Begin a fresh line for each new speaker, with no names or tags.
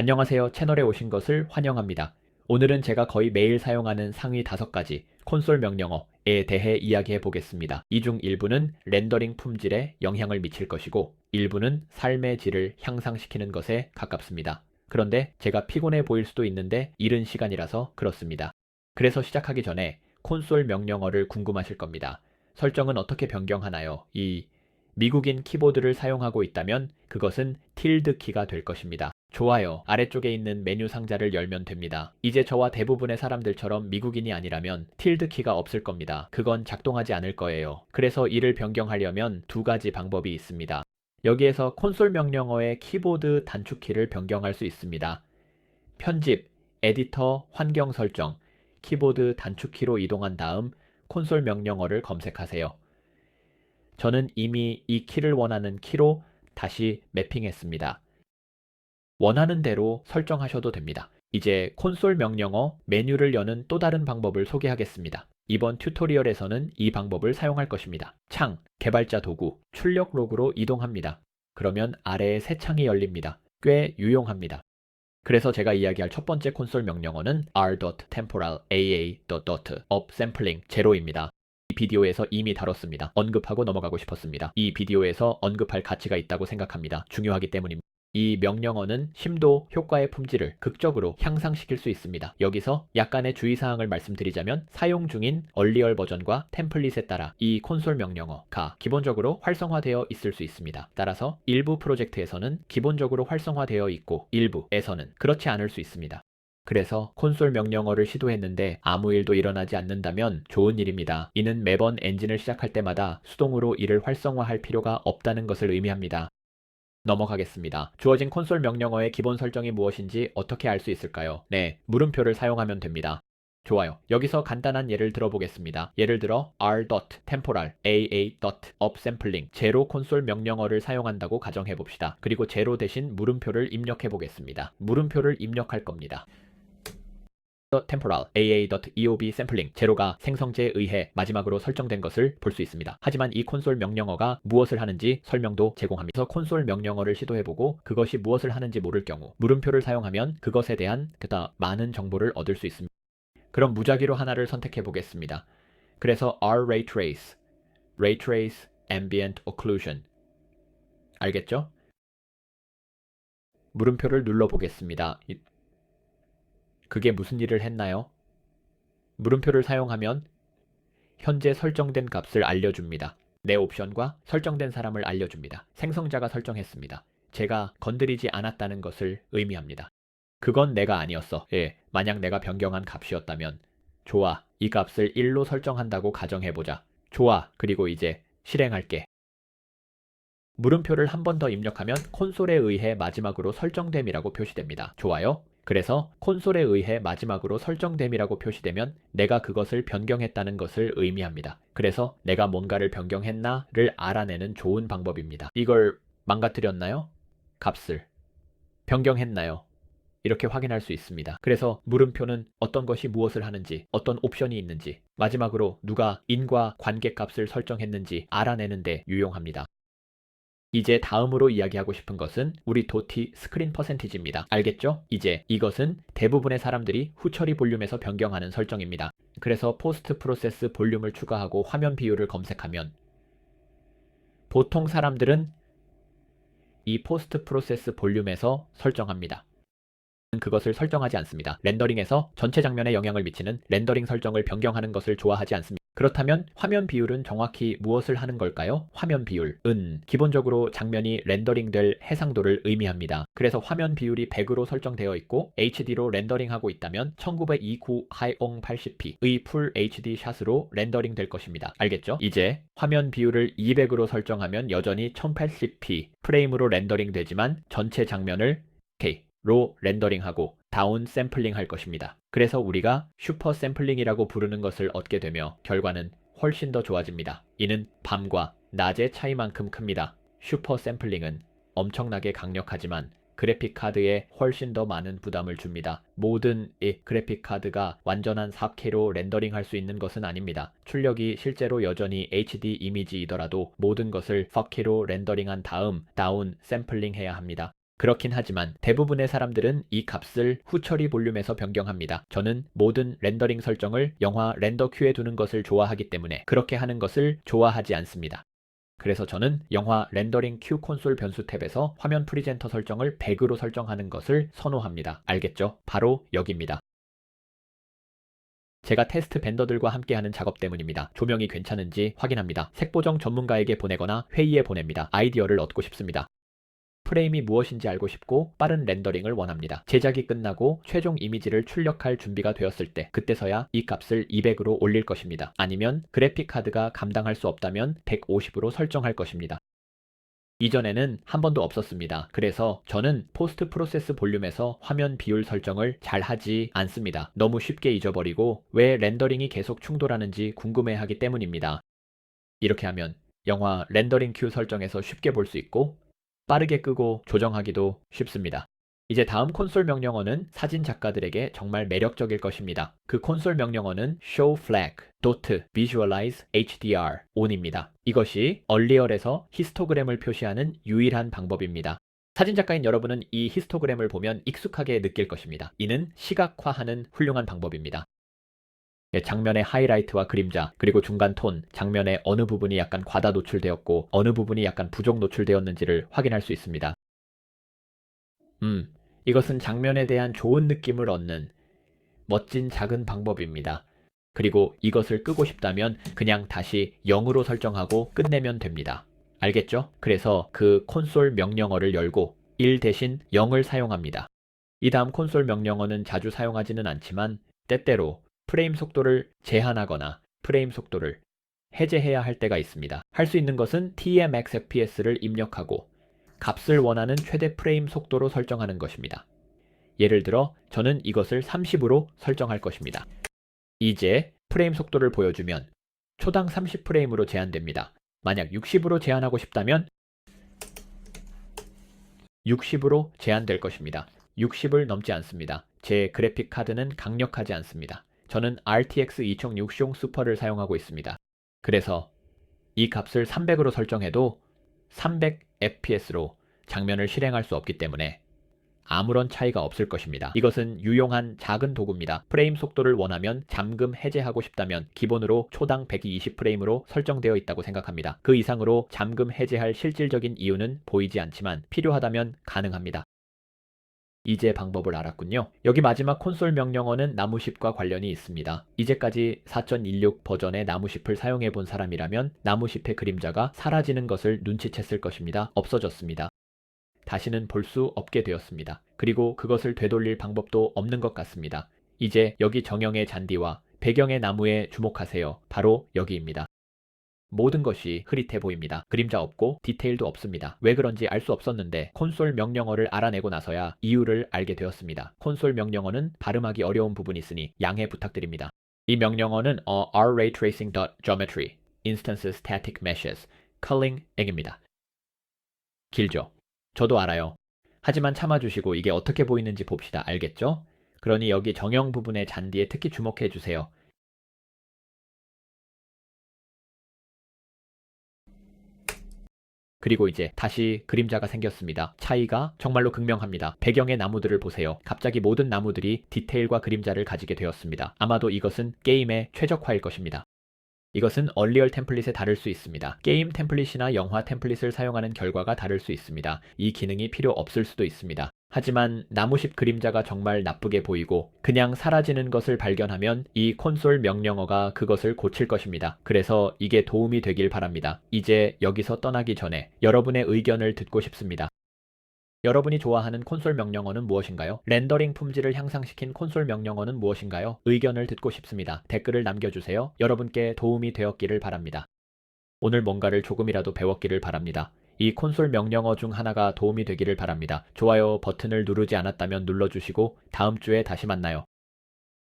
안녕하세요. 채널에 오신 것을 환영합니다. 오늘은 제가 거의 매일 사용하는 상위 5가지 콘솔 명령어에 대해 이야기해 보겠습니다. 이 중 일부는 렌더링 품질에 영향을 미칠 것이고 일부는 삶의 질을 향상시키는 것에 가깝습니다. 그런데 제가 피곤해 보일 수도 있는데 이른 시간이라서 그렇습니다. 그래서 시작하기 전에 콘솔 명령어를 궁금하실 겁니다. 설정은 어떻게 변경하나요? 이 미국인 키보드를 사용하고 있다면 그것은 틸드 키가 될 것입니다. 좋아요. 아래쪽에 있는 메뉴 상자를 열면 됩니다. 이제 저와 대부분의 사람들처럼 미국인이 아니라면 틸드 키가 없을 겁니다. 그건 작동하지 않을 거예요. 그래서 이를 변경하려면 두 가지 방법이 있습니다. 여기에서 콘솔 명령어의 키보드 단축키를 변경할 수 있습니다. 편집, 에디터, 환경 설정, 키보드 단축키로 이동한 다음 콘솔 명령어를 검색하세요. 저는 이미 이 키를 원하는 키로 다시 매핑했습니다. 원하는 대로 설정하셔도 됩니다. 이제 콘솔 명령어 메뉴를 여는 또 다른 방법을 소개하겠습니다. 이번 튜토리얼에서는 이 방법을 사용할 것입니다. 창, 개발자 도구, 출력 로그로 이동합니다. 그러면 아래에 새 창이 열립니다. 꽤 유용합니다. 그래서 제가 이야기할 첫 번째 콘솔 명령어는 r.temporal aa.upsampling 제로입니다. 이 비디오에서 이미 다뤘습니다. 언급하고 넘어가고 싶었습니다. 이 비디오에서 언급할 가치가 있다고 생각합니다. 중요하기 때문입니다. 이 명령어는 심도, 효과의 품질을 극적으로 향상시킬 수 있습니다. 여기서 약간의 주의사항을 말씀드리자면 사용 중인 얼리얼 버전과 템플릿에 따라 이 콘솔 명령어가 기본적으로 활성화되어 있을 수 있습니다. 따라서 일부 프로젝트에서는 기본적으로 활성화되어 있고 일부에서는 그렇지 않을 수 있습니다. 그래서 콘솔 명령어를 시도했는데 아무 일도 일어나지 않는다면 좋은 일입니다. 이는 매번 엔진을 시작할 때마다 수동으로 이를 활성화할 필요가 없다는 것을 의미합니다. 넘어가겠습니다. 주어진 콘솔 명령어의 기본 설정이 무엇인지 어떻게 알 수 있을까요? 네, 물음표를 사용하면 됩니다. 좋아요. 여기서 간단한 예를 들어보겠습니다. 예를 들어 r.temporal aa.upsampling 제로 콘솔 명령어를 사용한다고 가정해 봅시다. 그리고 제로 대신 물음표를 입력해 보겠습니다. 물음표를 입력할 겁니다. Temporal aa.eob sampling 제로가 생성제에 의해 마지막으로 설정된 것을 볼 수 있습니다. 하지만 이 콘솔 명령어가 무엇을 하는지 설명도 제공합니다. 그래서 콘솔 명령어를 시도해보고 그것이 무엇을 하는지 모를 경우 물음표를 사용하면 그것에 대한 그다 많은 정보를 얻을 수 있습니다. 그럼 무작위로 하나를 선택해 보겠습니다. 그래서 R ray trace, ray trace ambient occlusion 알겠죠? 물음표를 눌러 보겠습니다. 그게 무슨 일을 했나요? 물음표를 사용하면 현재 설정된 값을 알려줍니다. 내 옵션과 설정된 사람을 알려줍니다. 생성자가 설정했습니다. 제가 건드리지 않았다는 것을 의미합니다. 그건 내가 아니었어. 예, 만약 내가 변경한 값이었다면 좋아, 이 값을 1로 설정한다고 가정해보자. 좋아, 그리고 이제 실행할게. 물음표를 한 번 더 입력하면 콘솔에 의해 마지막으로 설정됨이라고 표시됩니다. 좋아요? 그래서 콘솔에 의해 마지막으로 설정됨이라고 표시되면 내가 그것을 변경했다는 것을 의미합니다. 그래서 내가 뭔가를 변경했나를 알아내는 좋은 방법입니다. 이걸 망가뜨렸나요? 값을 변경했나요? 이렇게 확인할 수 있습니다. 그래서 물음표는 어떤 것이 무엇을 하는지, 어떤 옵션이 있는지, 마지막으로 누가 인과 관계 값을 설정했는지 알아내는 데 유용합니다. 이제 다음으로 이야기하고 싶은 것은 우리 도티 스크린 퍼센티지입니다. 알겠죠? 이제 이것은 대부분의 사람들이 후처리 볼륨에서 변경하는 설정입니다. 그래서 포스트 프로세스 볼륨을 추가하고 화면 비율을 검색하면 보통 사람들은 이 포스트 프로세스 볼륨에서 설정합니다. 그것을 설정하지 않습니다. 렌더링에서 전체 장면에 영향을 미치는 렌더링 설정을 변경하는 것을 좋아하지 않습니다. 그렇다면 화면 비율은 정확히 무엇을 하는 걸까요? 화면 비율은 기본적으로 장면이 렌더링될 해상도를 의미합니다. 그래서 화면 비율이 100으로 설정되어 있고 HD로 렌더링하고 있다면 1929 하이옹 80p의 풀 HD 샷으로 렌더링 될 것입니다. 알겠죠? 이제 화면 비율을 200으로 설정하면 여전히 1080p 프레임으로 렌더링 되지만 전체 장면을 로 렌더링하고 다운 샘플링 할 것입니다. 그래서 우리가 슈퍼 샘플링이라고 부르는 것을 얻게 되며 결과는 훨씬 더 좋아집니다. 이는 밤과 낮의 차이만큼 큽니다. 슈퍼 샘플링은 엄청나게 강력하지만 그래픽 카드에 훨씬 더 많은 부담을 줍니다. 모든 이 그래픽 카드가 완전한 4K로 렌더링 할 수 있는 것은 아닙니다. 출력이 실제로 여전히 HD 이미지이더라도 모든 것을 4K로 렌더링한 다음 다운 샘플링 해야 합니다. 그렇긴 하지만 대부분의 사람들은 이 값을 후처리 볼륨에서 변경합니다. 저는 모든 렌더링 설정을 영화 렌더 큐에 두는 것을 좋아하기 때문에 그렇게 하는 것을 좋아하지 않습니다. 그래서 저는 영화 렌더링 큐 콘솔 변수 탭에서 화면 프리젠터 설정을 100으로 설정하는 것을 선호합니다. 알겠죠? 바로 여기입니다. 제가 테스트 벤더들과 함께하는 작업 때문입니다. 조명이 괜찮은지 확인합니다. 색보정 전문가에게 보내거나 회의에 보냅니다. 아이디어를 얻고 싶습니다. 프레임이 무엇인지 알고 싶고 빠른 렌더링을 원합니다. 제작이 끝나고 최종 이미지를 출력할 준비가 되었을 때 그때서야 이 값을 200으로 올릴 것입니다. 아니면 그래픽 카드가 감당할 수 없다면 150으로 설정할 것입니다. 이전에는 한 번도 없었습니다. 그래서 저는 포스트 프로세스 볼륨에서 화면 비율 설정을 잘 하지 않습니다. 너무 쉽게 잊어버리고 왜 렌더링이 계속 충돌하는지 궁금해하기 때문입니다. 이렇게 하면 영화 렌더링 큐 설정에서 쉽게 볼 수 있고 빠르게 끄고 조정하기도 쉽습니다. 이제 다음 콘솔 명령어는 사진 작가들에게 정말 매력적일 것입니다. 그 콘솔 명령어는 show flag, dot, visualize, hdr, on입니다. 이것이 얼리얼에서 히스토그램을 표시하는 유일한 방법입니다. 사진 작가인 여러분은 이 히스토그램을 보면 익숙하게 느낄 것입니다. 이는 시각화하는 훌륭한 방법입니다. 예, 장면의 하이라이트와 그림자, 그리고 중간 톤, 장면의 어느 부분이 약간 과다 노출되었고 어느 부분이 약간 부족 노출되었는지를 확인할 수 있습니다. 음, 이것은 장면에 대한 좋은 느낌을 얻는 멋진 작은 방법입니다. 그리고 이것을 끄고 싶다면 그냥 다시 0으로 설정하고 끝내면 됩니다. 알겠죠? 그래서 그 콘솔 명령어를 열고 1 대신 0을 사용합니다. 이 다음 콘솔 명령어는 자주 사용하지는 않지만 때때로 프레임 속도를 제한하거나 프레임 속도를 해제해야 할 때가 있습니다. 할 수 있는 것은 TMX FPS를 입력하고 값을 원하는 최대 프레임 속도로 설정하는 것입니다. 예를 들어 저는 이것을 30으로 설정할 것입니다. 이제 프레임 속도를 보여주면 초당 30프레임으로 제한됩니다. 만약 60으로 제한하고 싶다면 60으로 제한될 것입니다. 60을 넘지 않습니다. 제 그래픽 카드는 강력하지 않습니다. 저는 RTX 2060용 슈퍼를 사용하고 있습니다. 그래서 이 값을 300으로 설정해도 300 FPS로 장면을 실행할 수 없기 때문에 아무런 차이가 없을 것입니다. 이것은 유용한 작은 도구입니다. 프레임 속도를 원하면 잠금 해제하고 싶다면 기본으로 초당 120프레임으로 설정되어 있다고 생각합니다. 그 이상으로 잠금 해제할 실질적인 이유는 보이지 않지만 필요하다면 가능합니다. 이제 방법을 알았군요. 여기 마지막 콘솔 명령어는 나무십과 관련이 있습니다. 이제까지 4.16 버전의 나무십을 사용해 본 사람이라면 나무십의 그림자가 사라지는 것을 눈치챘을 것입니다. 없어졌습니다. 다시는 볼 수 없게 되었습니다. 그리고 그것을 되돌릴 방법도 없는 것 같습니다. 이제 여기 정형의 잔디와 배경의 나무에 주목하세요. 바로 여기입니다. 모든 것이 흐릿해 보입니다. 그림자 없고 디테일도 없습니다. 왜 그런지 알 수 없었는데 콘솔 명령어를 알아내고 나서야 이유를 알게 되었습니다. 콘솔 명령어는 발음하기 어려운 부분이 있으니 양해 부탁드립니다. 이 명령어는 어, rraytracing.geometry, instance static meshes, culling 앵입니다. 길죠? 저도 알아요. 하지만 참아주시고 이게 어떻게 보이는지 봅시다. 알겠죠? 그러니 여기 정형 부분의 잔디에 특히 주목해 주세요. 그리고 이제 다시 그림자가 생겼습니다. 차이가 정말로 극명합니다. 배경의 나무들을 보세요. 갑자기 모든 나무들이 디테일과 그림자를 가지게 되었습니다. 아마도 이것은 게임의 최적화일 것입니다. 이것은 얼리얼 템플릿에 다를 수 있습니다. 게임 템플릿이나 영화 템플릿을 사용하는 결과가 다를 수 있습니다. 이 기능이 필요 없을 수도 있습니다. 하지만 나무십 그림자가 정말 나쁘게 보이고 그냥 사라지는 것을 발견하면 이 콘솔 명령어가 그것을 고칠 것입니다. 그래서 이게 도움이 되길 바랍니다. 이제 여기서 떠나기 전에 여러분의 의견을 듣고 싶습니다. 여러분이 좋아하는 콘솔 명령어는 무엇인가요? 렌더링 품질을 향상시킨 콘솔 명령어는 무엇인가요? 의견을 듣고 싶습니다. 댓글을 남겨주세요. 여러분께 도움이 되었기를 바랍니다. 오늘 뭔가를 조금이라도 배웠기를 바랍니다. 이 콘솔 명령어 중 하나가 도움이 되기를 바랍니다. 좋아요 버튼을 누르지 않았다면 눌러주시고 다음 주에 다시 만나요.